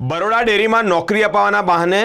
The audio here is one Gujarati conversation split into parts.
બરોડા ડેરીમાં નોકરી અપાવવાના બહાને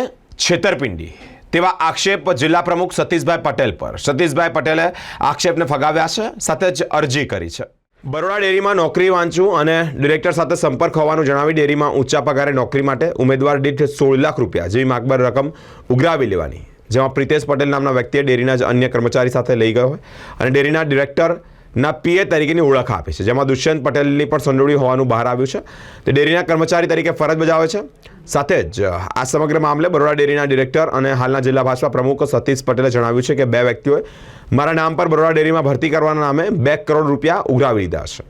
છેતરપિંડી. તેવા આક્ષેપ જિલ્લા પ્રમુખ સતીશભાઈ પટેલ પર. સતીશભાઈ પટેલે આક્ષેપને ફગાવ્યા છે, સાથે જ અરજી કરી છે. બરોડા ડેરીમાં નોકરી વાંચું અને ડિરેક્ટર સાથે સંપર્ક હોવાનું જણાવી ડેરીમાં ઊંચા પગારે નોકરી માટે ઉમેદવાર દીઠ સોળ લાખ રૂપિયા જેવી માગબર રકમ ઉઘરાવી લેવાની, જેમાં પ્રિતેશ પટેલ નામના વ્યક્તિએ ડેરીના જ અન્ય કર્મચારી સાથે લઈ ગયો હોય. અને ડેરીના ડિરેક્ટર ના પીએ તરીકેની ઓળખ આપી છે. જેમાં દુષ્યંત પટેલની પણ સંડોવણી હોવાનું બહાર આવ્યું છે. તે ડેરીના કર્મચારી તરીકે ફરજ બજાવે છે. સાથે જ, આ સમગ્ર મામલે બરોડા ડેરીના ડિરેક્ટર અને હાલના જિલ્લા ભાજપા પ્રમુખ સતીશ પટેલે જણાવ્યું છે કે બે વ્યક્તિઓએ મારા નામ પર બરોડા ડેરીમાં ભરતી કરવાના નામે બે કરોડ રૂપિયા ઉઘરાવી લીધા છે.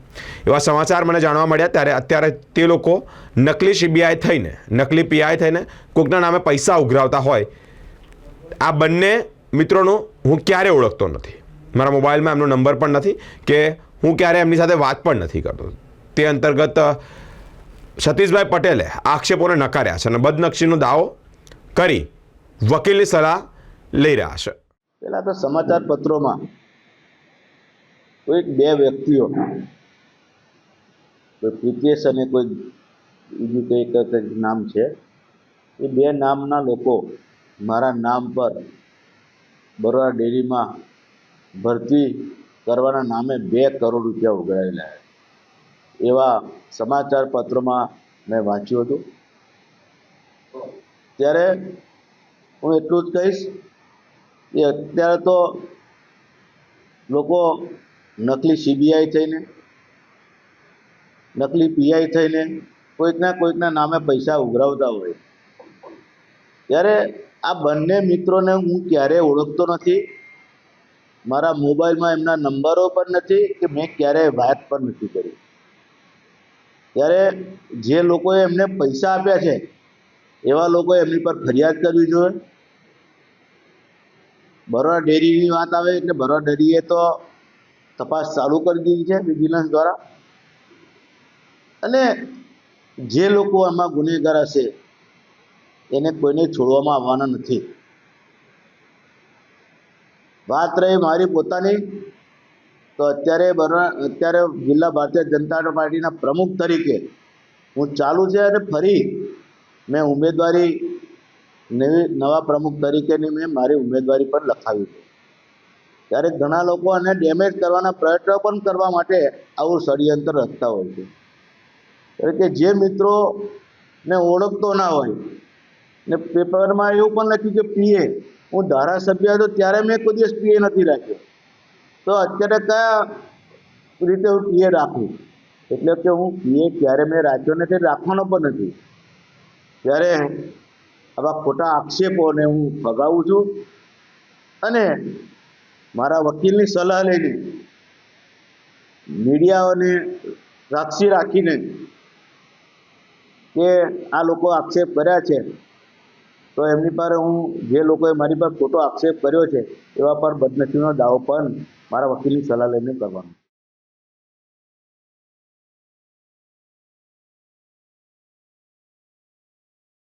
એવા સમાચાર મને જાણવા મળ્યા ત્યારે અત્યારે તે લોકો નકલી સીબીઆઈ થઈને, નકલી પીઆઈ થઈને કોકના નામે પૈસા ઉઘરાવતા હોય. આ બંને મિત્રોનું હું ક્યારે ઓળખતો નથી. મારા મોબાઈલમાં એમનો નંબર પણ નથી કે હું ક્યારે એમની સાથે વાત પણ નથી કરતો. તે અંતર્ગત સતીશભાઈ પટેલે આક્ષેપોને નકાર્યા છે અને બદનક્ષીનો દાવો કરી વકીલની સલાહ લઈ રહ્યા છે. પહેલાં તો સમાચાર પત્રોમાં કોઈક બે વ્યક્તિઓ, કોઈ પ્રિતેશ અને કોઈ બીજું કંઈક કંઈક નામ છે, એ બે નામના લોકો મારા નામ પર બરોડા ડેરીમાં ભરતી કરવાના નામે બે કરોડ રૂપિયા ઉઘરાયેલા એવા સમાચાર પત્રોમાં મેં વાંચ્યું હતું. ત્યારે હું એટલું જ કહીશ કે અત્યારે તો લોકો નકલી સીબીઆઈ થઈને, નકલી પીઆઈ થઈને કોઈકના કોઈકના નામે પૈસા ઉઘરાવતા હોય. ત્યારે આ બંને મિત્રોને હું ક્યારેય ઓળખતો નથી. મારા મોબાઈલમાં એમના નંબરો પણ નથી કે મેં ક્યારેય વાત પણ નથી કરી. ત્યારે જે લોકોએ એમને પૈસા આપ્યા છે, એવા લોકોએ એમની પર ફરિયાદ કરવી જોઈએ. બરોડા ડેરીની વાત આવે એટલે બરોડા ડેરીએ તો તપાસ ચાલુ કરી દીધી છે વિજિલન્સ દ્વારા. અને જે લોકો આમાં ગુનેગાર હશે, એને કોઈને છોડવામાં આવવાના નથી. વાત રહી મારી પોતાની. તો અત્યારે અત્યારે જિલ્લા ભારતીય જનતા પાર્ટીના પ્રમુખ તરીકે હું ચાલુ છે અને ફરી મેં ઉમેદવારી, નવી, નવા પ્રમુખ તરીકેની મેં મારી ઉમેદવારી પણ લખાવી ત્યારે ઘણા લોકો આને ડેમેજ કરવાના પ્રયત્નો પણ કરવા માટે આવું ષડયંત્ર રચતા હોય છે. એટલે કે જે મિત્રો ને ઓળખતો ના હોય, ને પેપરમાં એવું પણ લખ્યું કે પીએ હું ધારાસભ્ય હતો ત્યારે મેં કોઈ દિવસ પીએ નથી રાખ્યો. તો અત્યારે કયા રીતે હું પીએ રાખું? એટલે કે હું પીએ ક્યારે મેં રાખ્યો નથી, રાખવાનો પણ નથી. ત્યારે આવા ખોટા આક્ષેપોને હું ફગાવું છું અને મારા વકીલની સલાહ લઈને મીડિયાઓને સાક્ષી રાખીને કે આ લોકો આક્ષેપ કર્યા છે. તો એમની પર હું જે લોકોએ મારી પર ખોટો આક્ષેપ કર્યો છે, એવા પર બદનસીબનો દાવો પણ મારા વકીલની સલાહ લઈને કરવાનો